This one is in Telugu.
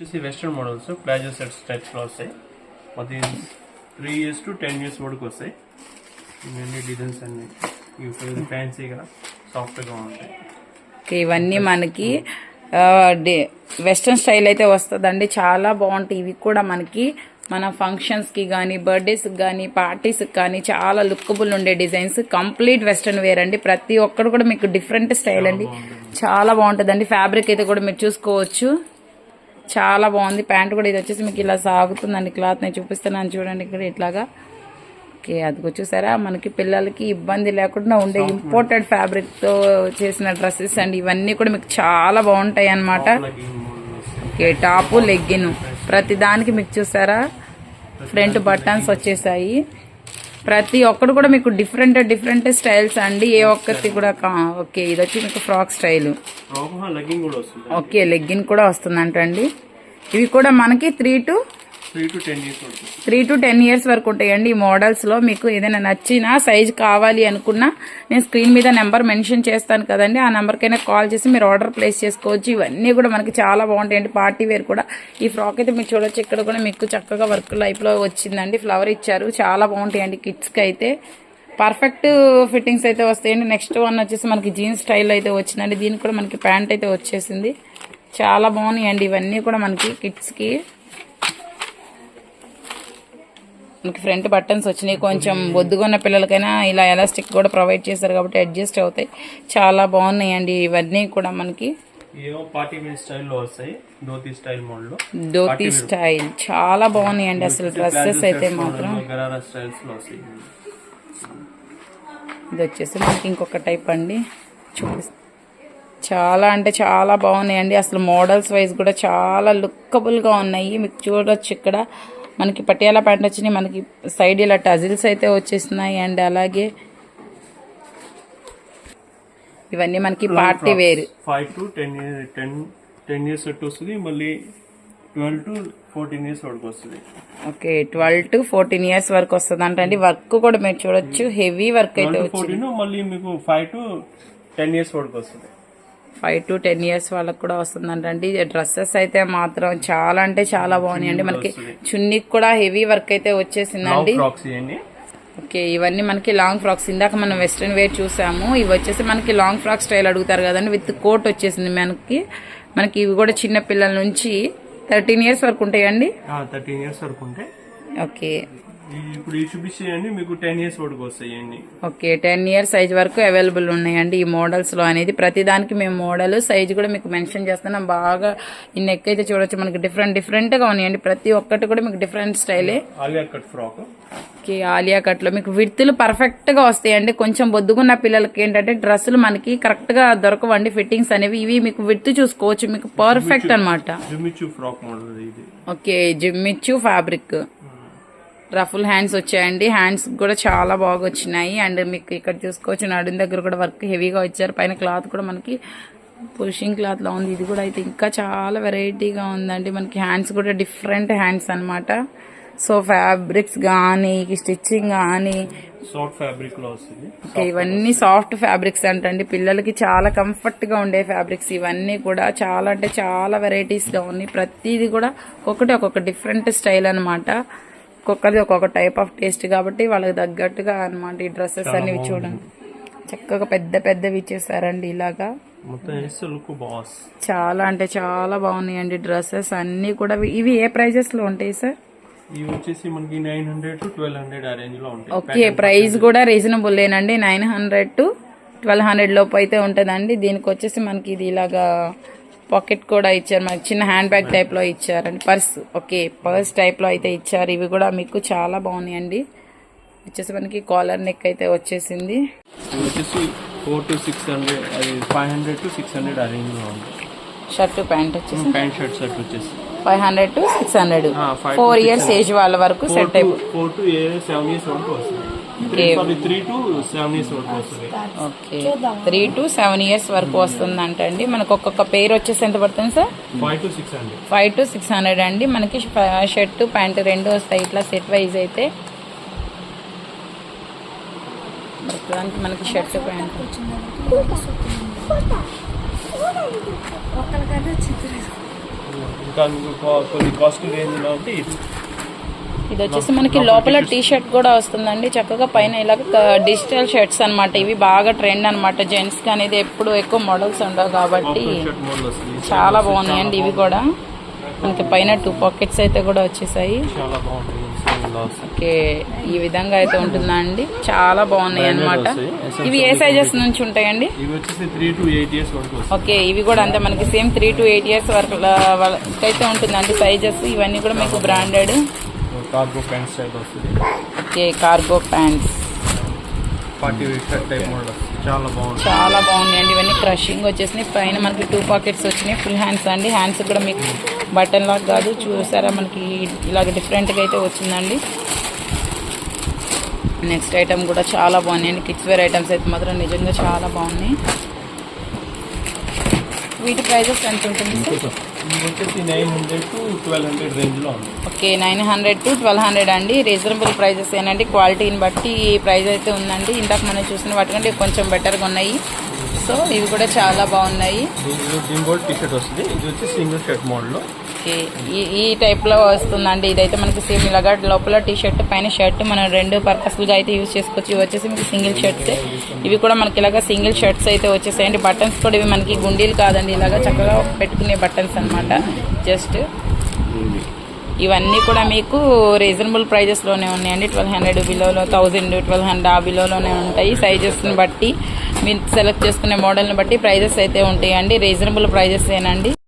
వచ్చేసి వెస్ట్రన్ మోడల్స్ ప్లాజో సెట్స్ టైప్స్లో వస్తాయి. అది three years to ten years వరకు వస్తాయి. ఇవన్నీ డిజైన్స్ అన్ని. ఇవి ఫ్యాన్సీగా సాఫ్ట్గా ఉంటాయి. ఓకే, ఇవన్నీ మనకి వెస్ట్రన్ స్టైల్ అయితే వస్తుందండి. చాలా బాగుంటాయి. ఇవి కూడా మనకి మన ఫంక్షన్స్కి కానీ బర్త్డేస్కి కానీ పార్టీస్కి కానీ చాలా లుక్కబుల్ ఉండే డిజైన్స్ కంప్లీట్ వెస్ట్రన్ వేర్ అండి. ప్రతి ఒక్కరు కూడా మీకు డిఫరెంట్ స్టైల్ అండి. చాలా బాగుంటుందండి. ఫ్యాబ్రిక్ అయితే కూడా మీరు చూసుకోవచ్చు. చాలా బాగుంది. ప్యాంట్ కూడా ఇది వచ్చేసి మీకు ఇలా సాగుతుందండి. క్లాత్ నేను చూపిస్తున్నాను చూడండి ఇక్కడ ఇట్లాగా. ఓకే అది చూసారా? మనకి పిల్లలకి ఇబ్బంది లేకుండా ఉండే ఇంపోర్టెడ్ ఫ్యాబ్రిక్తో చేసిన డ్రెస్సెస్ అండి. ఇవన్నీ కూడా మీకు చాలా బాగుంటాయి అన్నమాట. ఓకే టాపు లెగ్గిన్ ప్రతి దానికి మీకు చూసారా? ఫ్రంట్ బటన్స్ వచ్చేసాయి. ప్రతి ఒక్కటి కూడా మీకు డిఫరెంట్ డిఫరెంట్ స్టైల్స్ అండి. ఏ ఒక్కటి కూడా కా- ఓకే ఇది వచ్చి మీకు ఫ్రాక్ స్టైల్. ఓకే లెగ్గిన్ కూడా వస్తుందంటండి. ఇవి కూడా మనకి three to three to ten years వరకు ఉంటాయండి ఈ మోడల్స్లో. మీకు ఏదైనా నచ్చినా సైజ్ కావాలి అనుకున్నా నేను స్క్రీన్ మీద నెంబర్ మెన్షన్ చేస్తాను కదండి. ఆ నెంబర్కైనా కాల్ చేసి మీరు ఆర్డర్ ప్లేస్ చేసుకోవచ్చు. ఇవన్నీ కూడా మనకి చాలా బాగుంటాయండి. పార్టీ వేర్ కూడా. ఈ ఫ్రాక్ అయితే మీరు చూడొచ్చు. ఇక్కడ కూడా మీకు చక్కగా వర్క్ లైఫ్లో వచ్చిందండి. ఫ్లవర్ ఇచ్చారు. చాలా బాగుంటాయండి కిడ్స్కి అయితే. పర్ఫెక్ట్ ఫిట్టింగ్స్ అయితే వస్తాయండి. నెక్స్ట్ వన్ వచ్చేసి మనకి జీన్స్ స్టైల్ అయితే వచ్చిందండి. దీనికి కూడా మనకి ప్యాంట్ అయితే వచ్చేసింది. చాలా బాగున్నాయండి. ఇవన్నీ కూడా మనకి కిడ్స్కి. మనకి ఫ్రంట్ బటన్స్ వచ్చినాయి. కొంచెం బొద్దుగున్న పిల్లలకైనా ఇలా ఎలాస్టిక్ కూడా ప్రొవైడ్ చేశారు కాబట్టి అడ్జస్ట్ అవుతాయి. చాలా బాగున్నాయండి. ఇవన్నీ కూడా మనకి ధోతి స్టైల్ చాలా బాగున్నాయండి అసలు డ్రెస్సెస్ అయితే మాత్రం ఇది వచ్చేసి మనకి ఇంకొక టైప్ అండి. చూపిస్తా. చాలా అంటే చాలా బాగున్నాయండి. అసలు మోడల్స్ వైజ్ కూడా చాలా లుక్కబుల్గా ఉన్నాయి. మీకు చూడొచ్చు ఇక్కడ. మనకి పటియాలా ప్యాంట్ వచ్చినాయి. మనకి సైడ్ ఇలా టజిల్స్ అయితే వచ్చేస్తున్నాయి. అండ్ అలాగే ఇవన్నీ మనకి party wear. Five to ten ten ten years వస్తుంది. మళ్ళీ ట్వెల్వ్ టు ఫోర్టీన్ ఇయర్స్ వరకు వస్తుంది. Okay twelve to fourteen years వరకు వస్తుంది అంటే వర్క్ కూడా మీరు చూడొచ్చు. హెవీ వర్క్ అయితే వచ్చింది. మళ్ళీ మీకు ఫైవ్ టు టెన్ ఇయర్స్ వరకు వస్తుంది. ఫైవ్ టు టెన్ ఇయర్స్ వాళ్ళకి కూడా వస్తుందంటండి డ్రెస్సెస్ అయితే మాత్రం చాలా అంటే చాలా బాగున్నాయండి మనకి చున్నీకి కూడా హెవీ వర్క్ అయితే వచ్చేసిందండి. ఫ్రాక్స్ ఓకే ఇవన్నీ మనకి లాంగ్ ఫ్రాక్స్ ఇందాక మనం వెస్ట్రన్ వేర్ చూసాము. ఇవి వచ్చేసి మనకి లాంగ్ ఫ్రాక్ స్టైల్ అడుగుతారు కదండి. విత్ కోట్ వచ్చేసింది మనకి. మనకి ఇవి కూడా చిన్న పిల్లల నుంచి థర్టీన్ ఇయర్స్ వరకు ఉంటాయండి. థర్టీన్ ఇయర్స్ వరకు ఉంటాయి. ఓకే. ఇప్పుడు ఈ చూపించేయండి మీకు టెన్ ఇయర్స్ వరకు వస్తాయి ఇవన్నీ ఓకే టెన్ ఇయర్స్ సైజ్ వరకు అవైలబుల్ ఉన్నాయండి ఈ మోడల్స్లో అనేది. ప్రతిదానికి మేము మోడల్ సైజ్ కూడా మీకు మెన్షన్ చేస్తున్నాం. బాగా ఈ నెక్ అయితే చూడొచ్చు మనకి డిఫరెంట్ డిఫరెంట్గా ఉన్నాయండి. ప్రతి ఒక్కటి కూడా మీకు డిఫరెంట్ స్టైలే Alia cut frock okay Alia కట్లో మీకు విడుతులు పర్ఫెక్ట్గా వస్తాయండి. కొంచెం బొద్దుగున్న పిల్లలకి ఏంటంటే డ్రెస్సులు మనకి కరెక్ట్గా దొరకవండి. ఫిట్టింగ్స్ అనేవి ఇవి మీకు విడుతు చూసుకోవచ్చు. మీకు పర్ఫెక్ట్ అన్నమాట. జుమిచు ఫ్రాక్ మోడల్ ఇది. ఓకే జిమ్మిచ్చు ఫ్యాబ్రిక్ రఫుల్ హ్యాండ్స్ వచ్చాయండి. హ్యాండ్స్ కూడా చాలా బాగా వచ్చినాయి అండ్ మీకు ఇక్కడ చూసుకోవచ్చు నడుం దగ్గర కూడా వర్క్ హెవీగా వచ్చారు పైన క్లాత్ కూడా మనకి పుషింగ్ క్లాత్ లా ఉంది. ఇది కూడా అయితే ఇంకా చాలా వెరైటీగా ఉందండి. మనకి హ్యాండ్స్ కూడా డిఫరెంట్ హ్యాండ్స్ అన్నమాట. సో ఫ్యాబ్రిక్స్ కానీ స్టిచ్చింగ్ కానీ సాఫ్ట్ ఫ్యాబ్రిక్ ఓకే ఇవన్నీ సాఫ్ట్ ఫ్యాబ్రిక్స్ అంటండి. పిల్లలకి చాలా కంఫర్ట్గా ఉండే ఫ్యాబ్రిక్స్ ఇవన్నీ కూడా. చాలా అంటే చాలా వెరైటీస్గా ఉన్నాయి. ప్రతిదీ కూడా ఒక్కొక్కటి ఒక్కొక్క డిఫరెంట్ స్టైల్ అన్నమాట. ఒక్కొక్కరిది ఒక్కొక్క టైప్ ఆఫ్ టేస్ట్ కాబట్టి వాళ్ళకి తగ్గట్టుగా అన్నమాట ఈ డ్రెస్సెస్ అనేవి చూడండి. చక్కగా పెద్ద పెద్దవి ఇచ్చేసారండి ఇలాగా. చాలా అంటే చాలా బాగున్నాయండి డ్రెస్సెస్ అన్ని కూడా. ఇవి ఏ ప్రైజెస్లో ఉంటాయి సార్? ఇవి వచ్చేసి మనకి nine hundred to twelve hundred ఆ రేంజ్లో ఉంటాయి. ఓకే ప్రైస్ కూడా రీజనబుల్ లేనండి. Nine hundred to twelve hundred లోపు అయితే ఉంటుందండి. దీనికి వచ్చేసి మనకి ఇది ఇలాగా పాకెట్ కూడా ఇచ్చారు. మనకి చిన్న హ్యాండ్ బ్యాగ్ టైప్లో ఇచ్చారండి. పర్స్. ఓకే పర్స్ టైప్లో అయితే ఇచ్చారు. ఇవి కూడా మీకు చాలా బాగున్నాయండి. వచ్చేసి మనకి కాలర్ నెక్ అయితే వచ్చేసింది. వచ్చేసి ఫోర్ టు సిక్స్ హండ్రెడ్ అది five hundred to six hundred ఆ షర్ట్ ప్యాంట్ వచ్చేసి ప్యాంట్ షర్ట్ సెట్ వచ్చేసి. Five hundred to six hundred. Four years age వాళ్ళ వరకు సెట్ అయిపోతుంది ఫోర్ టు సెవెన్ ఇయర్స్ వరకు వస్తుంది. Okay. Sorry three to seven years వరకు వస్తుంది. Okay three to seven years వరకు వస్తుంది అండి మనకు ఒక్కొక్క పేరు వచ్చేసి ఎంత పడుతుంది sir five to six hundred అండి. మనకి షర్ట్ ప్యాంట్ రెండు వస్తాయి. ఇట్లా సెట్ వైజ్ అయితే. మనకి షర్ట్ ప్యాంట్. ఇంకా మీకు కా- కొద్ది కాస్ట్లీ రేంజ్లో ఉంటే ఇది వచ్చేసి మనకి లోపల టీ షర్ట్ కూడా వస్తుందండి. చక్కగా పైన ఇలాగ డిజిటల్ షర్ట్స్ అన్నమాట. ఇవి బాగా ట్రెండ్ అన్నమాట. జెంట్స్కి అనేది ఎప్పుడు ఎక్కువ మోడల్స్ ఉండవు కాబట్టి చాలా బాగున్నాయండి ఇవి కూడా. మనకి పైన టూ పాకెట్స్ అయితే కూడా వచ్చేసాయి. ఇలా. ఓకే. ఈ విధంగా అయితే ఉంటుందా అండి? చాలా బాగున్నాయి అన్నమాట. ఇవి ఏ సైజెస్ నుంచి ఉంటాయండి? ఓకే. ఇవి కూడా అంతే. మనకి same three to eight years వరకు అయితే ఉంటుందండి సైజెస్ ఇవన్నీ కూడా మీకు బ్రాండెడ్ కార్గో ప్యాంట్ స్టైల్ వస్తుంది okay cargo pants party shirt type model చాలా బాగుంటుంది చాలా బాగున్నాయండి ఇవన్నీ క్రషింగ్ వచ్చేసినాయి. పైన మనకి టూ పాకెట్స్ వచ్చినాయి ఫుల్ హ్యాండ్స్ అండి. హ్యాండ్స్ కూడా మీకు బటన్ లాగా కాదు. చూసారా మనకి ఇలాగ డిఫరెంట్గా అయితే వచ్చిందండి. నెక్స్ట్ ఐటమ్ కూడా చాలా బాగున్నాయండి. కిడ్స్ వేర్ ఐటమ్స్ అయితే మాత్రం నిజంగా చాలా బాగున్నాయి. వీటి ప్రైజెస్ ఎంత ఉంటుంది వచ్చేసి nine hundred to twelve hundred రేంజ్లో ఉంది. Okay nine hundred to twelve hundred అండి. రీజనబుల్ ప్రైజెస్ ఏనండి. క్వాలిటీని బట్టి ఈ ప్రైస్ అయితే ఉందండి. ఇందాక మనం చూసిన వాటికంటే కొంచెం బెటర్గా ఉన్నాయి. సో ఇవి కూడా చాలా బాగున్నాయి. టీ షర్ట్ వస్తుంది. ఇది వచ్చి సింగిల్ షర్ట్ మోడల్లో మనకి ఈ ఈ టైప్లో వస్తుందండి. ఇదైతే మనకి సేమ్ ఇలాగా లోపల టీ షర్ట్ పైన షర్ట్ మనం రెండు పర్పస్లుగా అయితే యూజ్ చేసుకోవచ్చు. ఇవి వచ్చేసి మీకు సింగిల్ షర్ట్స్. ఇవి కూడా మనకి ఇలాగా సింగిల్ షర్ట్స్ అయితే వచ్చేసాయండి. బటన్స్ కూడా ఇవి మనకి గుండీలు కాదండి. ఇలాగా చక్కగా పెట్టుకునే బటన్స్ అనమాట జస్ట్ ఇవన్నీ కూడా మీకు రీజనబుల్ ప్రైజెస్లోనే ఉన్నాయండి. ట్వెల్వ్ హండ్రెడ్ బిలోలో థౌజండ్ ట్వెల్వ్ హండ్రెడ్ ఆ బిలోలోనే ఉంటాయి. సైజెస్ని బట్టి మీరు సెలెక్ట్ చేసుకునే మోడల్ని బట్టి ప్రైజెస్ అయితే ఉంటాయండి. రీజనబుల్ ప్రైజెస్ ఏనండి.